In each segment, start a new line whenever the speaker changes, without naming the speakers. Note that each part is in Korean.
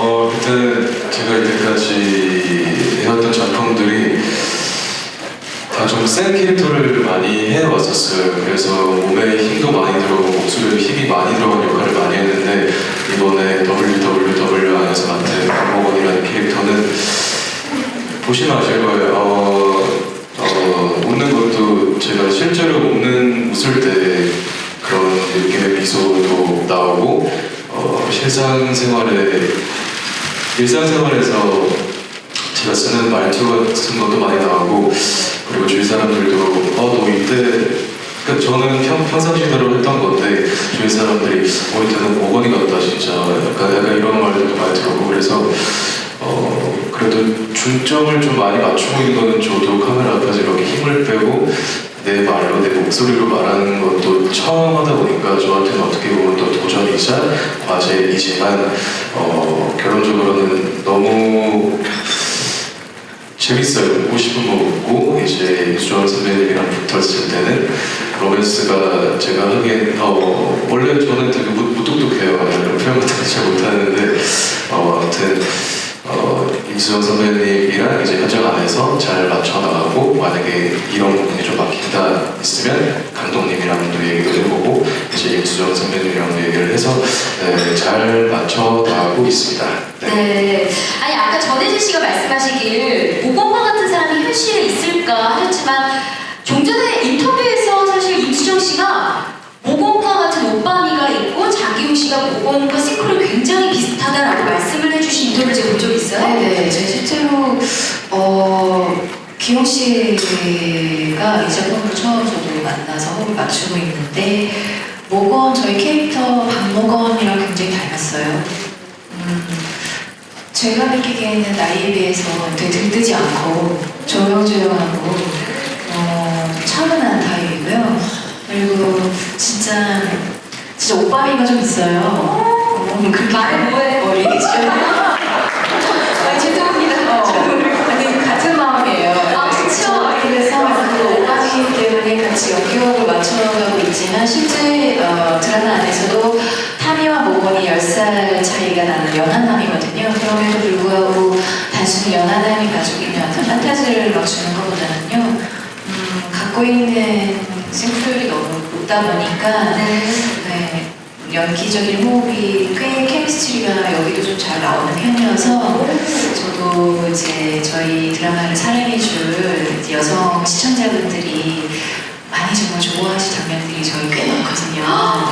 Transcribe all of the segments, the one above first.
어, 일단 제가 이때까지 해왔던 작품들이 다 좀 센 캐릭터를 많이 해왔었어요. 그래서 몸에 힘도 많이 들어가고 목소리에 힘이 많이 들어간 역할을 많이 했는데 이번에 WWW 안에서 맡은 박목원이라는 캐릭터는 보시면 아실 거예요. 어, 어, 웃는 것도 제가 실제로 웃는 웃을 때 그런 느낌의 미소도 나오고 어, 실상생활에 일상생활에서 제가 쓰는 말투 같은 것도 많이 나오고 그리고 주위 사람들도 어너 이때 그러니까 저는 평, 평상시대로 했던 건데 주위 사람들이 어 이때는 모건이 같다 진짜. 약간 약간 이런 말들도 많이 들었고 그래서 어 그래도 중점을 좀 많이 맞추고 있는 거는 저도 카메라 앞에서 이렇게 힘을 빼고 내 말로 내 목소리로 말하는 것도 처음 하다 보니까 저한테는 어떻게 보면 또 도전이자 과제이지만 어 결론적으로는 너무 재밌어요. 보고 싶은 거 웃고 이제 유주원 선배님이랑 붙었을 때는 로맨스가 제가 하기엔 어, 원래 저는 되게 무, 무뚝뚝해요. 이런 표현 같은 거잘 아무튼 어, 임수정 선배님이랑 이제 현장 안에서 잘 맞춰 나가고 만약에 이런 부분이 좀 막힌다 있으면 감독님이랑도 얘기를 해보고 이제 임수정 선배님이랑도 얘기를 해서 네, 잘 맞춰 나가고 있습니다. 네.
네. 아니 아까 전혜진 씨가 말씀하시길 모건과 같은 사람이 현실에 있을까 하셨지만 좀 전에 인터뷰에서 사실 임수정 씨가 모건과 같은 오빠미가 있고 장기훈 씨가 모건과 싱크로 굉장히 비슷하다라고 말씀을 해주신 인터뷰를 제가 있어요.
네 네, 제 실제로 어, 기용 씨가 이 작품으로 처음 저도 만나서 호흡을 맞추고 있는데 모건 저희 캐릭터 박모건이랑 굉장히 닮았어요. 음, 제가 느끼기에는 나이에 비해서 되게 들뜨지 않고 조용조용하고 어, 차분한 타입이고요. 그리고 진짜 진짜 오빠미가 좀 있어요. 어, 그렇게
말해 뭐해?
어, 얘기해 같이 연기호흡을 맞춰가고 있지만 실제 어, 드라마 안에서도 타미와 모건이 10살 차이가 나는 연하남이거든요. 그럼에도 불구하고 단순히 연하남이 가지고 있는 어떤 판타지를 맞추는 것보다는요. 음, 갖고 있는 싱크로율이 너무 높다 보니까
네.
네, 연기적인 호흡이 꽤 케미스트리가 여기도 좀 잘 나오는 편이어서 저도 이제 저희 드라마를 사랑해줄 정말 좋아하시 장면들이 저희 꽤 많거든요.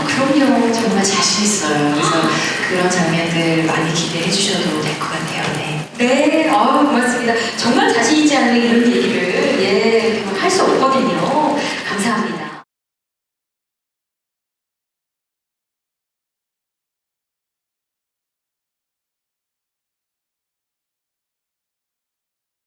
그럼요.
정말 자신 있어요. 그래서 그런 장면들 많이 기대해 주셔도 될 것 같아요. 네.
네, 아, 고맙습니다. 정말 자신 있지 않은 이런 얘기를 예, 할 수 없거든요. 감사합니다.